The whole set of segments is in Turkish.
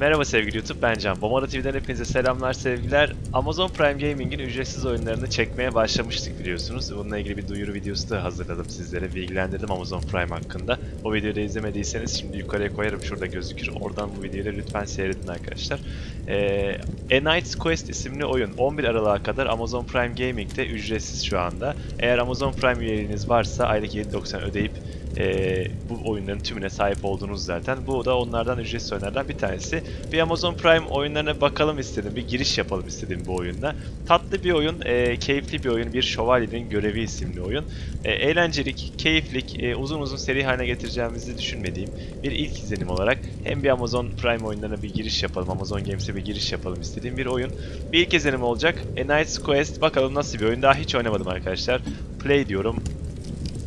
Merhaba sevgili YouTube, ben Can. Bomara TV'den hepinize selamlar, sevgiler. Amazon Prime Gaming'in ücretsiz oyunlarını çekmeye başlamıştık biliyorsunuz. Bununla ilgili bir duyuru videosu da hazırladım sizlere, bilgilendirdim Amazon Prime hakkında. O videoyu da izlemediyseniz şimdi yukarıya koyarım, şurada gözükür. Oradan bu videoyu da lütfen seyredin arkadaşlar. Ee, A Knight's Quest isimli oyun 11 Aralık'a kadar Amazon Prime Gaming'de ücretsiz şu anda. Eğer Amazon Prime üyeliğiniz varsa aylık 7.90 ödeyip e, bu oyunların tümüne sahip oldunuz zaten. Bu da onlardan ücretsiz oyunlardan bir tanesi. Bir Amazon Prime oyunlarına bakalım istedim. Bir giriş yapalım istedim bu oyunda. Tatlı bir oyun, e, keyifli bir oyun. Bir Şövalyenin Görevi isimli oyun. E, eğlencelik, keyiflik, e, uzun uzun seri haline getireceğimizi düşünmediğim bir ilk izlenim olarak hem bir Amazon Prime oyunlarına bir giriş yapalım, Amazon Games'e bir giriş yapalım istediğim bir oyun. Bir ilk izlenim olacak. A Knight's Quest. Bakalım nasıl bir oyun. Daha hiç oynamadım arkadaşlar. Play diyorum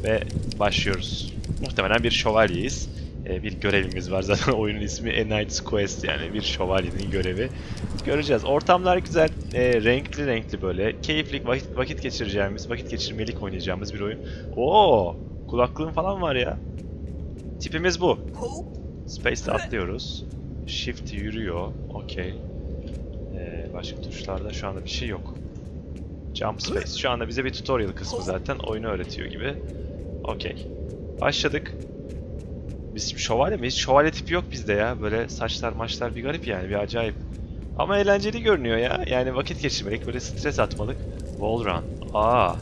ve başlıyoruz. Muhtemelen bir şövalyeyiz. Ee, bir görevimiz var zaten oyunun ismi A Knight's Quest yani bir şövalyenin görevi. Göreceğiz. Ortamlar güzel, ee, renkli renkli böyle, keyifli vakit, vakit geçireceğimiz, vakit geçirmelik oynayacağımız bir oyun. Oo, kulaklığım falan var ya. Tipimiz bu. Space'de atlıyoruz. Shift yürüyor. Okey. Ee, başka tuşlarda şu anda bir şey yok. Jump Space. Şu anda bize bir tutorial kısmı zaten. Oyunu öğretiyor gibi. Okey. Başladık. Biz şövalye miyiz? Şövalye tipi yok bizde ya. Böyle saçlar maçlar bir garip yani. Bir acayip. Ama eğlenceli görünüyor ya. Yani vakit geçirmelik, böyle stres atmalık. Wall run. Aa.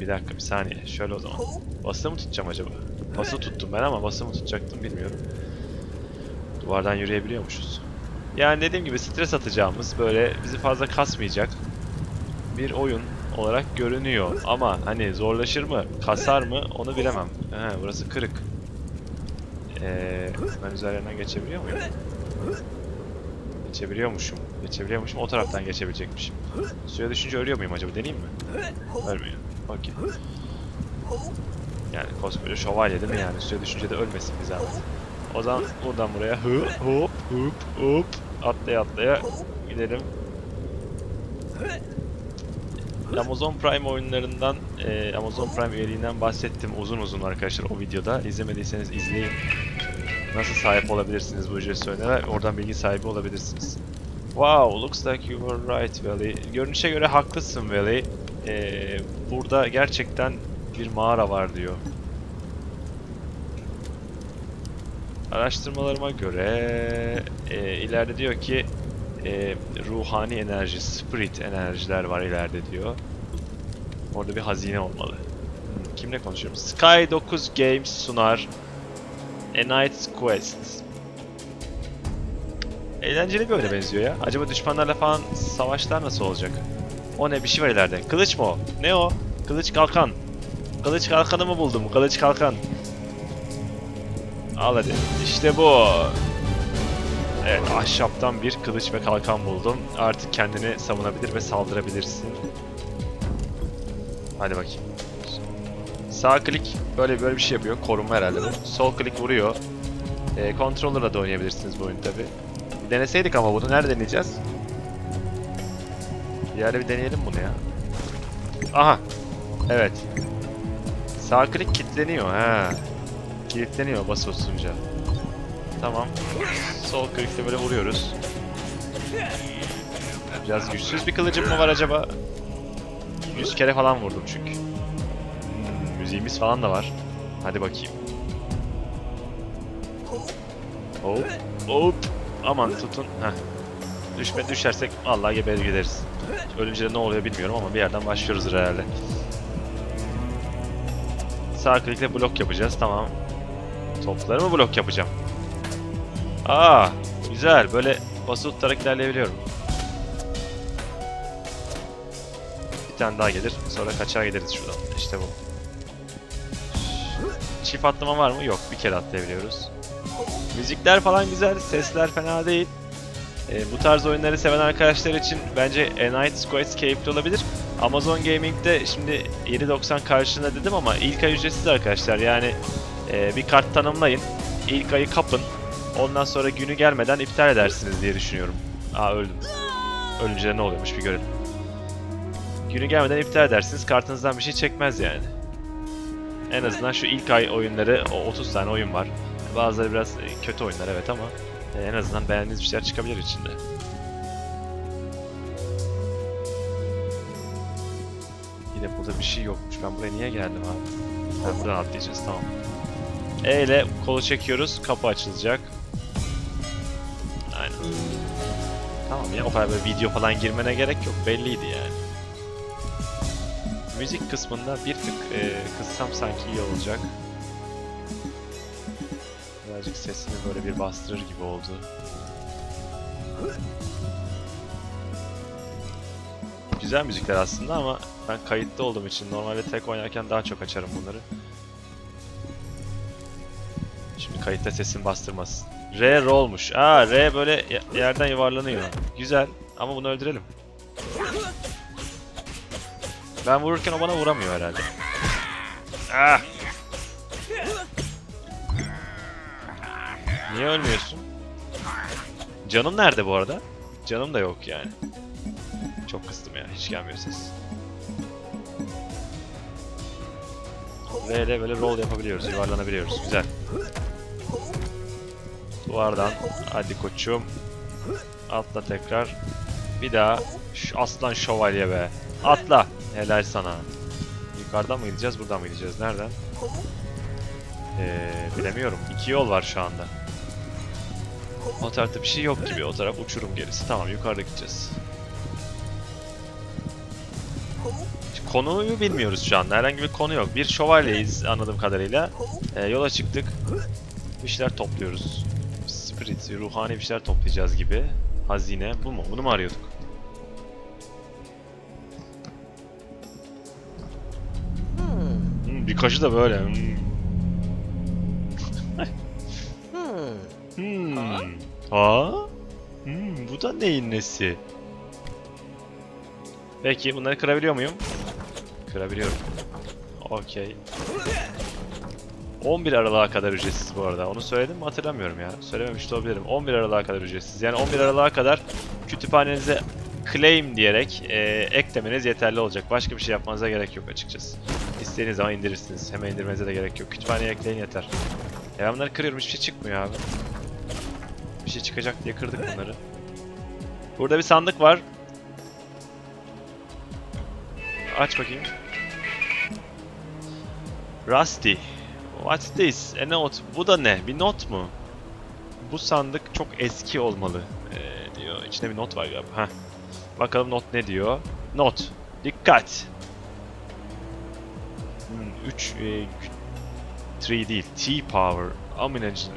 Bir dakika bir saniye. Şöyle o zaman. Bası mı tutacağım acaba? Bası tuttum ben ama bası mı tutacaktım bilmiyorum. Duvardan yürüyebiliyormuşuz. Yani dediğim gibi stres atacağımız, böyle bizi fazla kasmayacak bir oyun olarak görünüyor. Ama hani zorlaşır mı, kasar mı onu bilemem. He, burası kırık. Ee, ben üzerinden geçebiliyor muyum? Geçebiliyormuşum. Geçebiliyormuşum. O taraftan geçebilecekmişim. Suya düşünce ölüyor muyum acaba? Deneyeyim mi? Ölmüyor. Okey. Yani koskoca şövalye değil mi yani? Suya düşünce de ölmesin bir zahmet. O zaman buradan buraya hop hop hop hop atlaya atlaya gidelim. Amazon Prime oyunlarından, e, Amazon Prime üyeliğinden bahsettim uzun uzun arkadaşlar o videoda. İzlemediyseniz izleyin. Nasıl sahip olabilirsiniz bu ücretsiz oyunlara? Oradan bilgi sahibi olabilirsiniz. Wow, looks like you were right Valley. Görünüşe göre haklısın Valley. E, burada gerçekten bir mağara var diyor. Araştırmalarıma göre e, ileride diyor ki e, ruhani enerji, spirit enerjiler var ileride diyor. Orada bir hazine olmalı. Hmm, kimle konuşuyorum? Sky 9 Games sunar A Knight's Quest. Eğlenceli bir oyuna benziyor ya. Acaba düşmanlarla falan savaşlar nasıl olacak? O ne bir şey var ileride. Kılıç mı o? Ne o? Kılıç kalkan. Kılıç kalkanı mı buldum? Kılıç kalkan. Al hadi. İşte bu. Evet, ahşaptan bir kılıç ve kalkan buldum. Artık kendini savunabilir ve saldırabilirsin. Hadi bakayım. Sağ klik böyle böyle bir şey yapıyor. Korunma herhalde bu. Sol klik vuruyor. E, controller'la da oynayabilirsiniz bu oyunu tabi. Deneseydik ama bunu nerede deneyeceğiz? Bir yerde bir deneyelim bunu ya. Aha. Evet. Sağ klik kilitleniyor ha. Kilitleniyor bas basınca. Tamam. Sol klikle böyle vuruyoruz. Biraz güçsüz bir kılıcım mı var acaba? 100 kere falan vurdum çünkü. Hmm, müziğimiz falan da var. Hadi bakayım. Hop, hop. Aman tutun. Heh. Düşme düşersek vallahi geberir gideriz. Ölünce de ne oluyor bilmiyorum ama bir yerden başlıyoruz herhalde. Sağ klikle blok yapacağız. Tamam. Topları mı blok yapacağım? Aa, güzel. Böyle basılı tutarak ilerleyebiliyorum. Bir tane daha gelir. Sonra kaçar gideriz şuradan. İşte bu. Çift atlama var mı? Yok. Bir kere atlayabiliyoruz. Müzikler falan güzel. Sesler fena değil. Ee, bu tarz oyunları seven arkadaşlar için bence A Knight's Quest keyifli olabilir. Amazon Gaming'de şimdi 7.90 karşılığında dedim ama ilk ay ücretsiz arkadaşlar. Yani e, bir kart tanımlayın. İlk ayı kapın. Ondan sonra günü gelmeden iptal edersiniz diye düşünüyorum. Aa öldüm. Ölünce ne oluyormuş bir görelim. Günü gelmeden iptal edersiniz. Kartınızdan bir şey çekmez yani. En azından şu ilk ay oyunları, o 30 tane oyun var. Bazıları biraz e, kötü oyunlar evet ama E, en azından beğendiğiniz bir şeyler çıkabilir içinde. Yine burada bir şey yokmuş. Ben buraya niye geldim abi? Ha, buradan atlayacağız tamam. E ile kolu çekiyoruz. Kapı açılacak. Tamam ya o kadar böyle video falan girmene gerek yok. Belliydi yani. Müzik kısmında bir tık e, kıssam sanki iyi olacak. Birazcık sesini böyle bir bastırır gibi oldu. Güzel müzikler aslında ama ben kayıtta olduğum için normalde tek oynarken daha çok açarım bunları. Şimdi kayıtta sesin bastırmasın. R rollmuş. Aa R böyle ye- yerden yuvarlanıyor. Güzel ama bunu öldürelim. Ben vururken o bana vuramıyor herhalde. Ah! Niye ölmüyorsun? Canım nerede bu arada? Canım da yok yani. Çok kıstım ya. Hiç gelmiyor ses. Böyle böyle roll yapabiliyoruz. Yuvarlanabiliyoruz. Güzel. Duvardan. Hadi koçum. Atla tekrar. Bir daha. Şu aslan şövalye be. Atla. Helal sana. Yukarıdan mı gideceğiz? Buradan mı gideceğiz? Nereden? Ee, bilemiyorum. İki yol var şu anda. O tarafta bir şey yok gibi. O taraf uçurum gerisi. Tamam yukarıda gideceğiz. Konuyu bilmiyoruz şu anda. Herhangi bir konu yok. Bir şövalyeyiz anladığım kadarıyla. Ee, yola çıktık. Bir şeyler topluyoruz. Spirit, ruhani bir şeyler toplayacağız gibi. Hazine. Bu mu? Bunu mu arıyorduk? Hmm, birkaçı da böyle. Hmm. Hmm. Ha? Hmm, bu da neyin nesi? Peki bunları kırabiliyor muyum? Kırabiliyorum. Okey. 11 Aralık'a kadar ücretsiz bu arada. Onu söyledim mi hatırlamıyorum ya. Söylememiş de olabilirim. 11 Aralık'a kadar ücretsiz. Yani 11 Aralık'a kadar kütüphanenize claim diyerek e, eklemeniz yeterli olacak. Başka bir şey yapmanıza gerek yok açıkçası. İstediğiniz zaman indirirsiniz. Hemen indirmenize de gerek yok. Kütüphaneye ekleyin yeter. Ya bunları kırıyorum hiçbir şey çıkmıyor abi. Bir şey çıkacak diye kırdık bunları. Burada bir sandık var. Aç bakayım. Rusty. What's this? A note. Bu da ne? Bir not mu? Bu sandık çok eski olmalı. Ee, diyor. İçinde bir not var galiba. Heh. Bakalım not ne diyor? Not. Dikkat. 3 3 değil. T-Power. Ominous.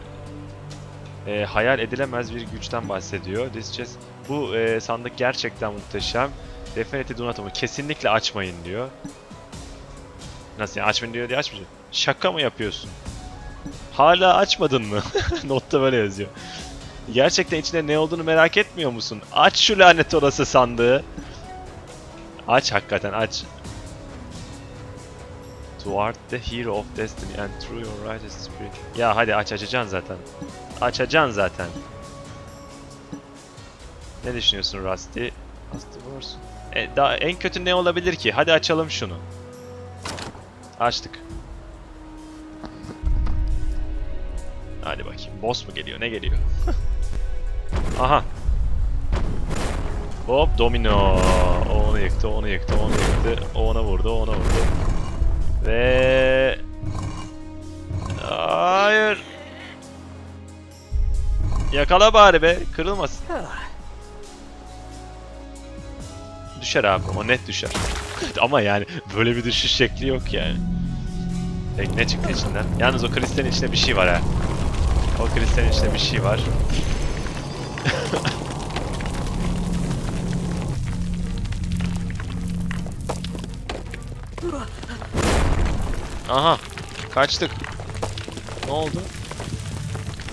E, hayal edilemez bir güçten bahsediyor. This chest. Bu e, sandık gerçekten muhteşem. Definitely do. Kesinlikle açmayın diyor. Nasıl yani açmayın diyor diye açmayacak. Şaka mı yapıyorsun? Hala açmadın mı? Notta böyle yazıyor. Gerçekten içinde ne olduğunu merak etmiyor musun? Aç şu lanet orası sandığı. Aç hakikaten aç. Toward the hero of destiny and through your righteous spirit. Ya hadi aç açacaksın zaten. Açacaksın zaten. Ne düşünüyorsun Rusty? Rusty Wars. E, daha en kötü ne olabilir ki? Hadi açalım şunu. Açtık. Hadi bakayım. Boss mu geliyor? Ne geliyor? Aha. Hop domino. O onu yıktı, onu yıktı, onu yıktı. O ona vurdu, ona vurdu. Ve... Hayır. Yakala bari be. Kırılmasın. Düşer abi. O net düşer. Ama yani böyle bir düşüş şekli yok yani. Peki ne çıktı içinden? Yalnız o kristalin içinde bir şey var ha. O kristalin içinde bir şey var. Aha. Kaçtık. Ne oldu?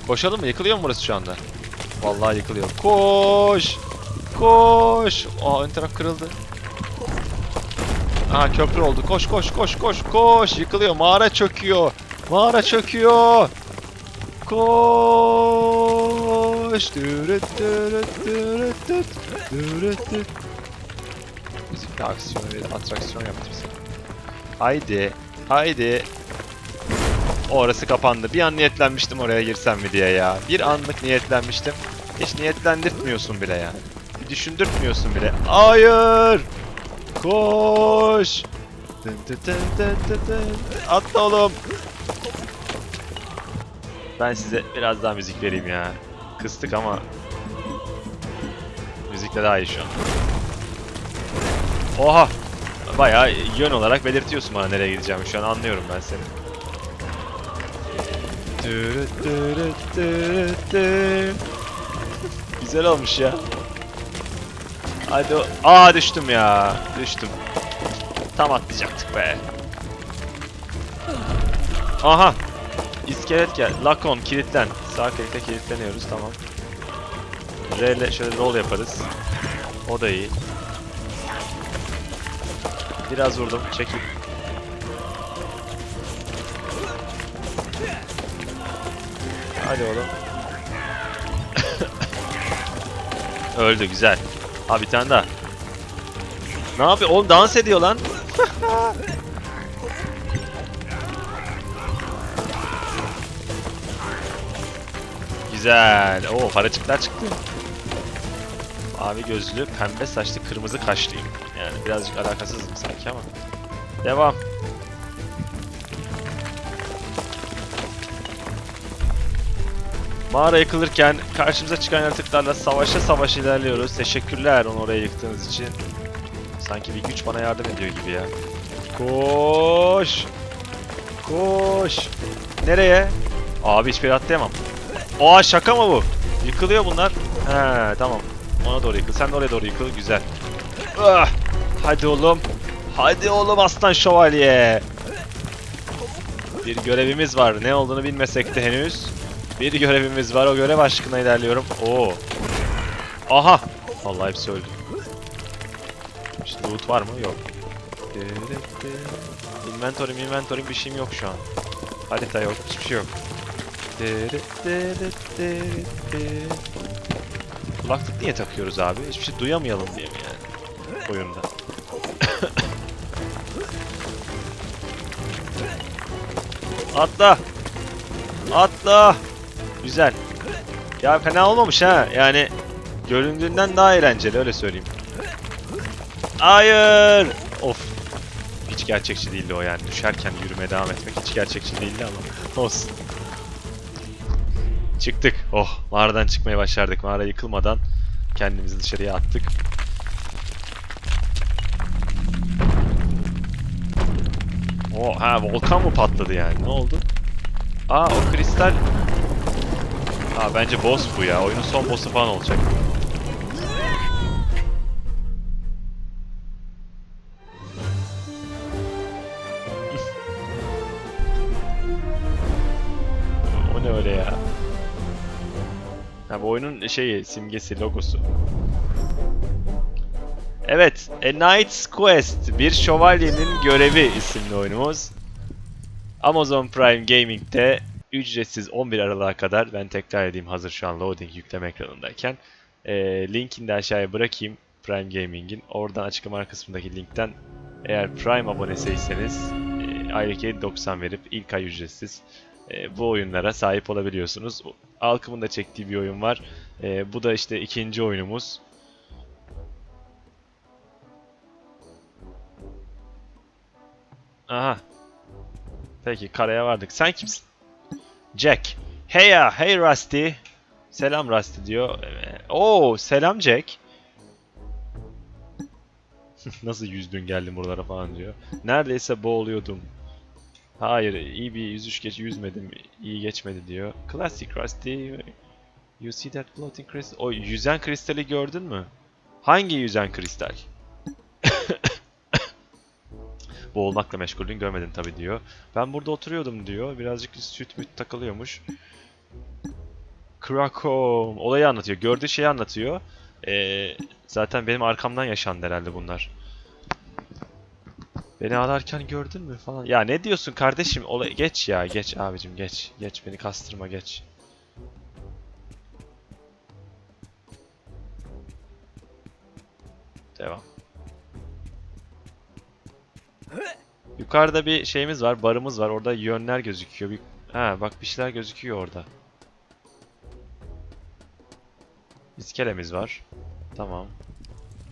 Koşalım mı? Yıkılıyor mu burası şu anda? Vallahi yıkılıyor. Koş! Koş! Aa ön taraf kırıldı. Aha köprü oldu. Koş koş koş koş koş. Yıkılıyor. Mağara çöküyor. Mağara çöküyor. Koş. Dürüt dürüt dürüt dürüt dürüt dürüt. Müzikle aksiyon ve atraksiyon yaptırsın. Haydi. Haydi. Orası kapandı. Bir an niyetlenmiştim oraya girsem mi diye ya. Bir anlık niyetlenmiştim. Hiç niyetlendirtmiyorsun bile yani. Düşündürtmüyorsun bile. Hayır! Koş! Atla oğlum! Ben size biraz daha müzik vereyim ya. Kıstık ama müzikle daha iyi şu an. Oha! Bayağı yön olarak belirtiyorsun bana nereye gideceğimi şu an anlıyorum ben seni. Güzel olmuş ya. Hadi o... Aa düştüm ya. Düştüm. Tam atlayacaktık be. Aha. İskelet gel. Lakon kilitlen. Sağ klikle kilitleniyoruz tamam. R ile şöyle roll yaparız. O da iyi. Biraz vurdum. Çekil. Hadi oğlum. Öldü güzel. Abi bir tane daha. Ne yapıyor? Oğlum dans ediyor lan. Güzel. Oo paracıklar çıktı. Mavi gözlü, pembe saçlı, kırmızı kaşlıyım. Yani birazcık alakasızım sanki ama. Devam. Mağara yıkılırken karşımıza çıkan yaratıklarla savaşa savaş ilerliyoruz. Teşekkürler onu oraya yıktığınız için. Sanki bir güç bana yardım ediyor gibi ya. Koş! Koş! Nereye? Abi hiçbir yere atlayamam. Aa şaka mı bu? Yıkılıyor bunlar. He tamam. Ona doğru yıkıl. Sen de oraya doğru yıkıl. Güzel. Ah! Hadi oğlum. Hadi oğlum aslan şövalye. Bir görevimiz var. Ne olduğunu bilmesek de henüz. Bir görevimiz var. O görev aşkına ilerliyorum. Oo. Aha. Vallahi hepsi öldü. İşte loot var mı? Yok. Inventory'm inventory'm bir şeyim yok şu an. Harita yok. Hiçbir şey yok. Kulaklık niye takıyoruz abi? Hiçbir şey duyamayalım diye mi yani? Oyunda. Atla! Atla! Güzel. Ya fena olmamış ha. Yani göründüğünden daha eğlenceli öyle söyleyeyim. Hayır! Of. Hiç gerçekçi değildi o yani. Düşerken yürümeye devam etmek hiç gerçekçi değildi ama olsun. Çıktık. Oh, mağaradan çıkmayı başardık. Mağara yıkılmadan kendimizi dışarıya attık. Oh, ha volkan mı patladı yani? Ne oldu? Aa o kristal... Aa bence boss bu ya. Oyunun son boss'u falan olacak. Oyunun şeyi, simgesi, logosu. Evet, A Knight's Quest, bir şövalyenin görevi isimli oyunumuz. Amazon Prime Gaming'de ücretsiz 11 Aralık'a kadar ben tekrar edeyim hazır şu an loading yükleme ekranındayken. Ee, linkini de aşağıya bırakayım Prime Gaming'in. Oradan açıklama kısmındaki linkten eğer Prime abonesiyseniz e, aylık 7.90 verip ilk ay ücretsiz e, bu oyunlara sahip olabiliyorsunuz. Alkım'ın da çektiği bir oyun var. E, bu da işte ikinci oyunumuz. Aha. Peki karaya vardık. Sen kimsin? Jack. Hey ya, hey Rusty. Selam Rusty diyor. Ee, Oo, selam Jack. Nasıl yüzdün geldin buralara falan diyor. Neredeyse boğuluyordum. Hayır, iyi bir yüzüş geç yüzmedim. iyi geçmedi diyor. Classic Rusty. You see that floating crystal? O yüzen kristali gördün mü? Hangi yüzen kristal? Boğulmakla meşgulün görmedin tabi diyor. Ben burada oturuyordum diyor. Birazcık süt müt takılıyormuş. Krakow olayı anlatıyor. Gördüğü şeyi anlatıyor. Ee, zaten benim arkamdan yaşandı herhalde bunlar. Beni ağlarken gördün mü falan. Ya ne diyorsun kardeşim? Olay geç ya, geç abicim geç. Geç beni kastırma geç. Devam. Yukarıda bir şeyimiz var, barımız var. Orada yönler gözüküyor. Bir Ha bak bir şeyler gözüküyor orada. İskelemiz var. Tamam.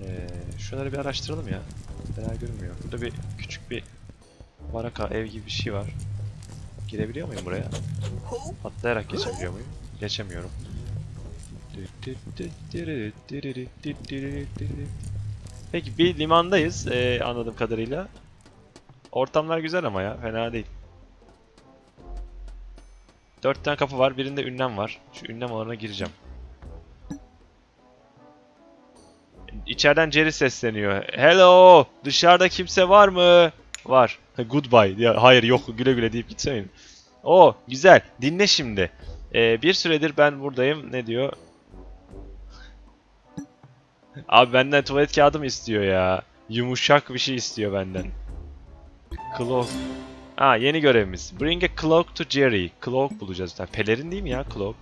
Ee, şunları bir araştıralım ya. Fena görünmüyor. Burada bir küçük bir baraka ev gibi bir şey var. Girebiliyor muyum buraya? Atlayarak geçebiliyor muyum? Geçemiyorum. Peki bir limandayız ee, anladığım kadarıyla. Ortamlar güzel ama ya fena değil. Dört tane kapı var birinde ünlem var. Şu ünlem alanına gireceğim. İçeriden Jerry sesleniyor. Hello! Dışarıda kimse var mı? Var. Goodbye. Ya, hayır yok güle güle deyip gitseydin. O güzel. Dinle şimdi. Ee, bir süredir ben buradayım. Ne diyor? Abi benden tuvalet kağıdı mı istiyor ya? Yumuşak bir şey istiyor benden. Cloak. Aa yeni görevimiz. Bring a cloak to Jerry. Cloak bulacağız. Pelerin değil mi ya cloak?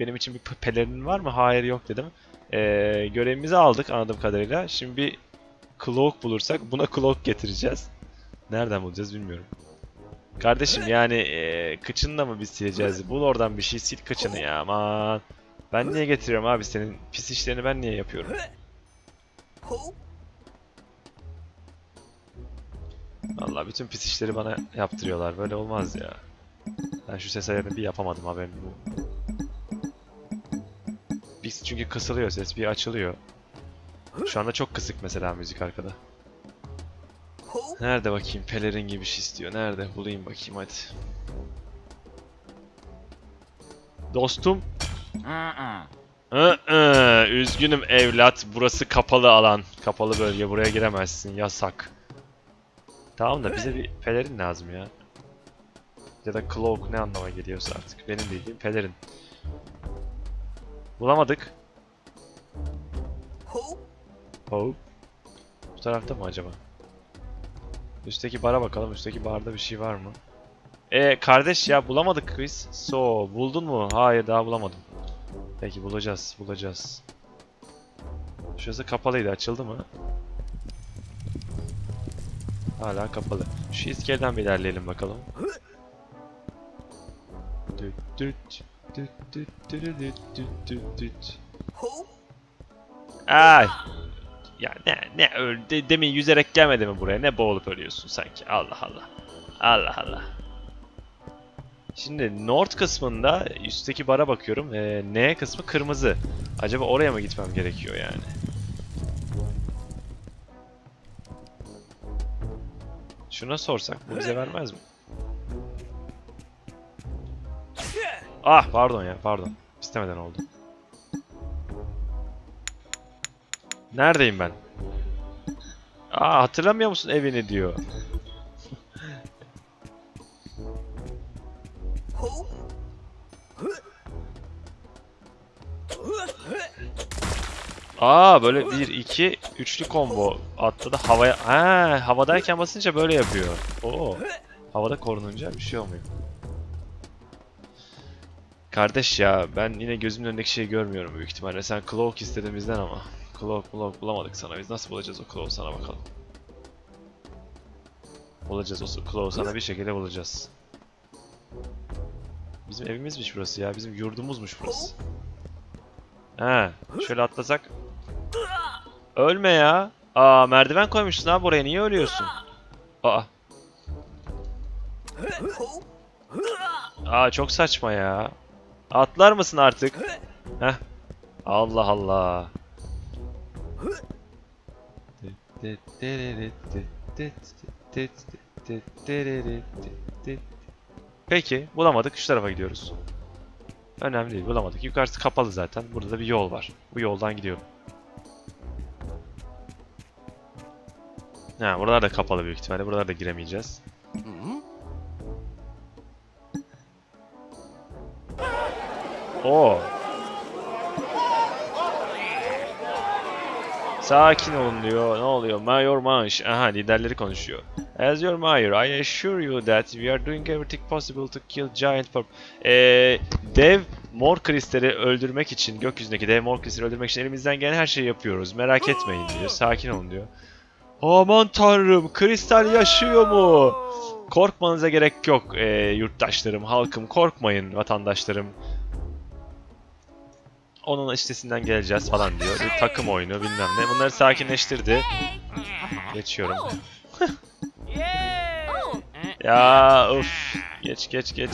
Benim için bir pe- pelerin var mı? Hayır yok dedim. Ee, görevimizi aldık anladığım kadarıyla. Şimdi bir cloak bulursak buna cloak getireceğiz. Nereden bulacağız bilmiyorum. Kardeşim yani kıçını da mı biz sileceğiz? Bul oradan bir şey sil kıçını ya aman. Ben niye getiriyorum abi senin pis işlerini ben niye yapıyorum? Vallahi bütün pis işleri bana yaptırıyorlar. Böyle olmaz ya. Ben şu ses ayarını bir yapamadım haberim bu. Bir çünkü kısılıyor ses bir açılıyor. Şu anda çok kısık mesela müzik arkada. Nerede bakayım pelerin gibi şey istiyor. Nerede bulayım bakayım hadi. Dostum. Üzgünüm evlat. Burası kapalı alan. Kapalı bölge. Buraya giremezsin. Yasak. Tamam da bize bir pelerin lazım ya. Ya da cloak ne anlama geliyorsa artık. Benim bildiğim pelerin. Bulamadık. Hop. Bu tarafta mı acaba? Üstteki bara bakalım. Üstteki barda bir şey var mı? E kardeş ya bulamadık biz. So buldun mu? Hayır daha bulamadım. Peki bulacağız, bulacağız. Şurası kapalıydı, açıldı mı? Hala kapalı. Şu iskeleden bir ilerleyelim bakalım. Düt düt, düt! Ya ne ne öldü demin yüzerek gelmedi mi buraya? Ne boğulup ölüyorsun sanki? Allah Allah. Allah Allah. Şimdi North kısmında üstteki bara bakıyorum. Ee, N kısmı kırmızı. Acaba oraya mı gitmem gerekiyor yani? Şuna sorsak bu bize vermez mi? Ah pardon ya pardon. İstemeden oldu. Neredeyim ben? Aa hatırlamıyor musun evini diyor. Aa böyle bir iki üçlü combo attı da havaya ha havadayken basınca böyle yapıyor. Oo. Havada korununca bir şey olmuyor. Kardeş ya ben yine gözümün önündeki şeyi görmüyorum büyük ihtimalle. Sen cloak istedin bizden ama. Cloak cloak bulamadık sana. Biz nasıl bulacağız o cloak'u sana bakalım. Bulacağız o cloak'u sana bir şekilde bulacağız. Bizim evimizmiş burası ya. Bizim yurdumuzmuş burası. He, şöyle atlasak. Ölme ya. Aa merdiven koymuşsun abi oraya niye ölüyorsun? Aa. Aa çok saçma ya. Atlar mısın artık? Heh. Allah Allah. Peki bulamadık şu tarafa gidiyoruz. Önemli değil bulamadık. Yukarısı kapalı zaten. Burada da bir yol var. Bu yoldan gidiyorum. Ha buralar da kapalı büyük ihtimalle. Buralara da giremeyeceğiz. Oo. Sakin olun diyor. Ne oluyor? Mayor Manş. Aha liderleri konuşuyor. As your mayor, I assure you that we are doing everything possible to kill giant purp. Ee, dev mor kristali öldürmek için, gökyüzündeki dev mor kristali öldürmek için elimizden gelen her şeyi yapıyoruz. Merak etmeyin diyor. Sakin olun diyor. Aman tanrım, kristal yaşıyor mu? Korkmanıza gerek yok e, yurttaşlarım, halkım. Korkmayın vatandaşlarım. Onun istesinden geleceğiz falan diyor. Bir takım oyunu bilmem ne. Bunları sakinleştirdi. Geçiyorum. Ya uf. Geç geç geç.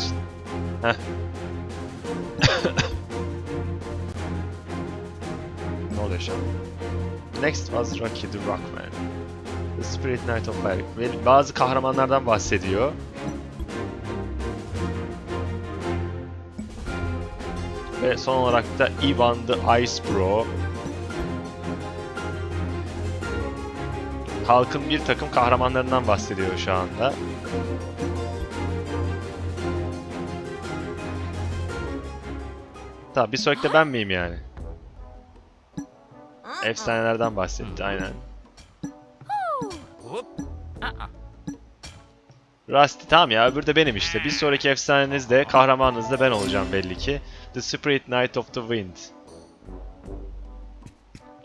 Heh. ne oluyor şu an? Next was Rocky the Rockman. The Spirit Knight of Fire. Ve bazı kahramanlardan bahsediyor. Ve son olarak da Ivan the Ice Bro. Halkın bir takım kahramanlarından bahsediyor şu anda. Tamam bir sonraki ben miyim yani? Efsanelerden bahsetti aynen. Rusty tamam ya öbürü de benim işte. Bir sonraki efsaneniz de kahramanınız da ben olacağım belli ki. The Spirit Knight of the Wind.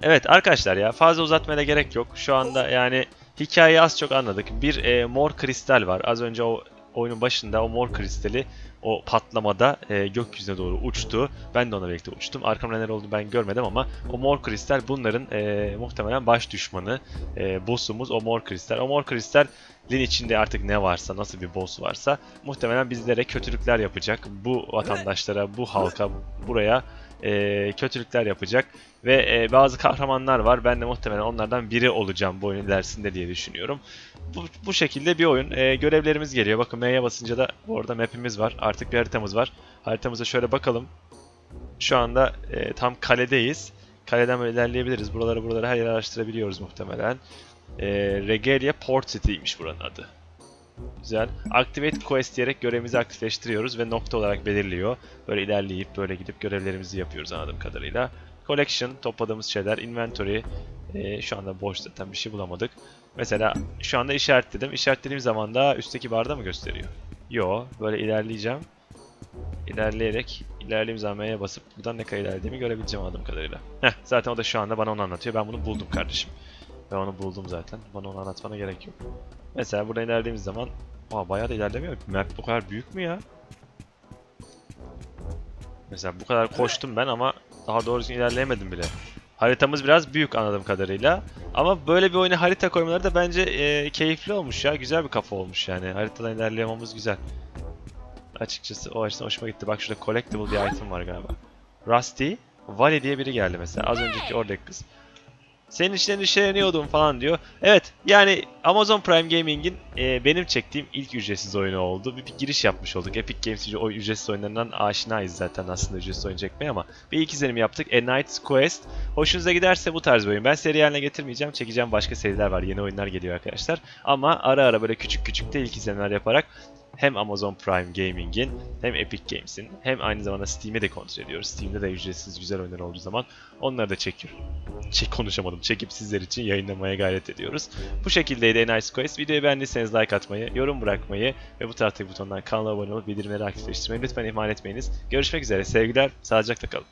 Evet arkadaşlar ya fazla uzatmaya da gerek yok. Şu anda yani hikayeyi az çok anladık. Bir e, mor kristal var. Az önce o oyunun başında o mor kristali o patlamada e, gökyüzüne doğru uçtu. Ben de ona birlikte uçtum. Arkamda neler oldu ben görmedim ama o mor kristal bunların e, muhtemelen baş düşmanı. E, boss'umuz o mor kristal. O mor kristalin içinde artık ne varsa, nasıl bir boss varsa muhtemelen bizlere kötülükler yapacak. Bu vatandaşlara, bu halka, buraya e, kötülükler yapacak. Ve e, bazı kahramanlar var. Ben de muhtemelen onlardan biri olacağım bu oyun ilerisinde diye düşünüyorum. Bu, bu şekilde bir oyun. E, görevlerimiz geliyor. Bakın M'ye basınca da orada map'imiz var. Artık bir haritamız var. Haritamıza şöyle bakalım. Şu anda e, tam kaledeyiz. Kaleden böyle ilerleyebiliriz. Buraları buraları her yeri araştırabiliyoruz muhtemelen. E, Regalia Port City'ymiş buranın adı. Güzel. Activate Quest diyerek görevimizi aktifleştiriyoruz ve nokta olarak belirliyor. Böyle ilerleyip böyle gidip görevlerimizi yapıyoruz anladığım kadarıyla. Collection, topladığımız şeyler, inventory. Ee, şu anda boş zaten bir şey bulamadık. Mesela şu anda işaretledim. İşaretlediğim zaman da üstteki barda mı gösteriyor? Yo, böyle ilerleyeceğim. İlerleyerek, ilerlediğim zaman basıp buradan ne kadar ilerlediğimi görebileceğim anladığım kadarıyla. Heh, zaten o da şu anda bana onu anlatıyor. Ben bunu buldum kardeşim. Ben onu buldum zaten. Bana onu anlatmana gerek yok. Mesela buradan ilerlediğimiz zaman Aa bayağı da ilerlemiyor. Map bu kadar büyük mü ya? Mesela bu kadar koştum ben ama daha doğrusu ilerleyemedim bile. Haritamız biraz büyük anladığım kadarıyla. Ama böyle bir oyuna harita koymaları da bence e, keyifli olmuş ya. Güzel bir kafa olmuş yani. Haritadan ilerleyememiz güzel. Açıkçası o açıdan hoşuma gitti. Bak şurada collectible bir item var galiba. Rusty, Valley diye biri geldi mesela. Az önceki oradaki kız. Senin için endişeleniyordum falan diyor. Evet yani Amazon Prime Gaming'in e, benim çektiğim ilk ücretsiz oyunu oldu. Bir, bir giriş yapmış olduk. Epic Games o ücretsiz oyunlarından aşinayız zaten aslında ücretsiz oyun çekmeye ama bir ilk izlenim yaptık. A Knight's Quest. Hoşunuza giderse bu tarz bir oyun. Ben seri haline getirmeyeceğim. Çekeceğim başka seriler var. Yeni oyunlar geliyor arkadaşlar. Ama ara ara böyle küçük küçük de ilk izlenimler yaparak hem Amazon Prime Gaming'in hem Epic Games'in hem aynı zamanda Steam'i de kontrol ediyoruz. Steam'de de ücretsiz güzel oyunlar olduğu zaman onları da çekiyor. Çek konuşamadım. Çekip sizler için yayınlamaya gayret ediyoruz. Bu şekildeydi A Nice Quest. Videoyu beğendiyseniz like atmayı, yorum bırakmayı ve bu taraftaki butondan kanala abone olup bildirimleri aktifleştirmeyi lütfen ihmal etmeyiniz. Görüşmek üzere. Sevgiler. Sağlıcakla kalın.